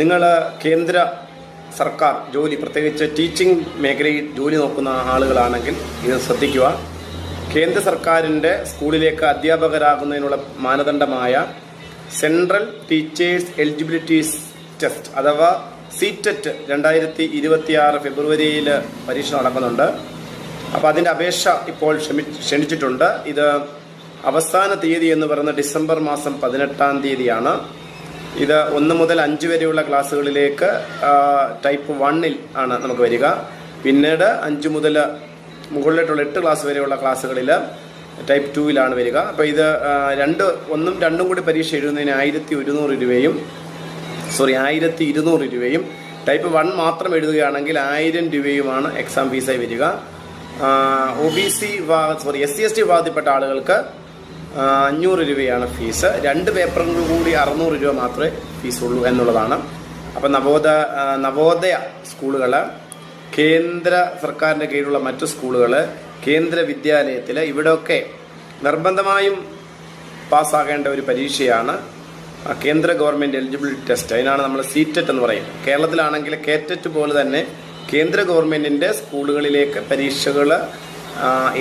നിങ്ങൾ കേന്ദ്ര സർക്കാർ ജോലി പ്രത്യേകിച്ച് ടീച്ചിങ് മേഖലയിൽ ജോലി നോക്കുന്ന ആളുകളാണെങ്കിൽ ഇത് ശ്രദ്ധിക്കുക. കേന്ദ്ര സർക്കാരിന്റെ സ്കൂളിലേക്ക് അധ്യാപകരാകുന്നതിനുള്ള മാനദണ്ഡമായ സെൻട്രൽ ടീച്ചേഴ്സ് എലിജിബിലിറ്റി ടെസ്റ്റ് അഥവാ സീറ്ററ്റ് രണ്ടായിരത്തി ഇരുപത്തിയാറ് ഫെബ്രുവരിയിൽ പരീക്ഷ നടക്കുന്നുണ്ട്. അപ്പോൾ അതിന്റെ അപേക്ഷ ഇപ്പോൾ ക്ഷമി ക്ഷണിച്ചിട്ടുണ്ട്. ഇത് അവസാന തീയതി എന്ന് പറയുന്നത് ഡിസംബർ മാസം പതിനെട്ടാം തീയതിയാണ്. ഇത് ഒന്ന് മുതൽ അഞ്ച് വരെയുള്ള ക്ലാസ്സുകളിലേക്ക് ടൈപ്പ് വണ്ണിൽ ആണ് നമുക്ക് വരിക. പിന്നീട് അഞ്ച് മുതൽ മുകളിലോട്ടുള്ള എട്ട് ക്ലാസ് വരെയുള്ള ക്ലാസ്സുകളിൽ ടൈപ്പ് ടൂവിലാണ് വരിക. അപ്പോൾ ഇത് രണ്ട് ഒന്നും രണ്ടും കൂടി പരീക്ഷ എഴുതുന്നതിന് ആയിരത്തി ഒരുന്നൂറ് രൂപയും സോറി ആയിരത്തി ഇരുന്നൂറ് രൂപയും ടൈപ്പ് വൺ മാത്രം എഴുതുകയാണെങ്കിൽ ആയിരം രൂപയുമാണ് എക്സാം ഫീസായി വരിക. O B C sorry S C S T വിഭാഗത്തിൽപ്പെട്ട ആളുകൾക്ക് അഞ്ഞൂറ് രൂപയാണ് ഫീസ്. രണ്ട് പേപ്പറുകൾ കൂടി അറുന്നൂറ് രൂപ മാത്രമേ ഫീസുള്ളൂ എന്നുള്ളതാണ്. അപ്പം നവോദയ നവോദയ സ്കൂളുകൾ കേന്ദ്ര സർക്കാരിന്റെ കീഴിലുള്ള മറ്റു സ്കൂളുകൾ കേന്ദ്ര വിദ്യാലയത്തിൽ ഇവിടെയൊക്കെ നിർബന്ധമായും പാസ്സാകേണ്ട ഒരു പരീക്ഷയാണ് കേന്ദ്ര ഗവൺമെന്റ് എലിജിബിലിറ്റി ടെസ്റ്റ്. അതിനാണ് നമ്മൾ സീറ്ററ്റ് എന്ന് പറയും. കേരളത്തിലാണെങ്കിൽ കേറ്ററ്റ് പോലെ തന്നെ കേന്ദ്ര ഗവൺമെന്റിന്റെ സ്കൂളുകളിലേക്ക് പരീക്ഷകൾ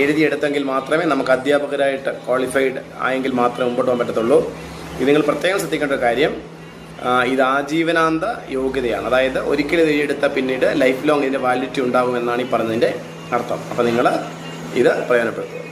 എഴുതിയെടുത്തെങ്കിൽ മാത്രമേ നമുക്ക് അധ്യാപകരായിട്ട് ക്വാളിഫൈഡ് ആയെങ്കിൽ മാത്രമേ മുമ്പോട്ട് പോകാൻ പറ്റത്തുള്ളൂ. ഇത് നിങ്ങൾ പ്രത്യേകം ശ്രദ്ധിക്കേണ്ട ഒരു കാര്യം. ഇത് ആജീവനാന്ത യോഗ്യതയാണ്. അതായത് ഒരിക്കലും എഴുതിയെടുത്ത പിന്നീട് ലൈഫ് ലോങ് ഇതിന്റെ വാലിഡിറ്റി ഉണ്ടാകുമെന്നാണ് ഈ പറഞ്ഞതിന്റെ അർത്ഥം. അപ്പോൾ നിങ്ങൾ ഇത് പ്രയോജനപ്പെടുത്തുക.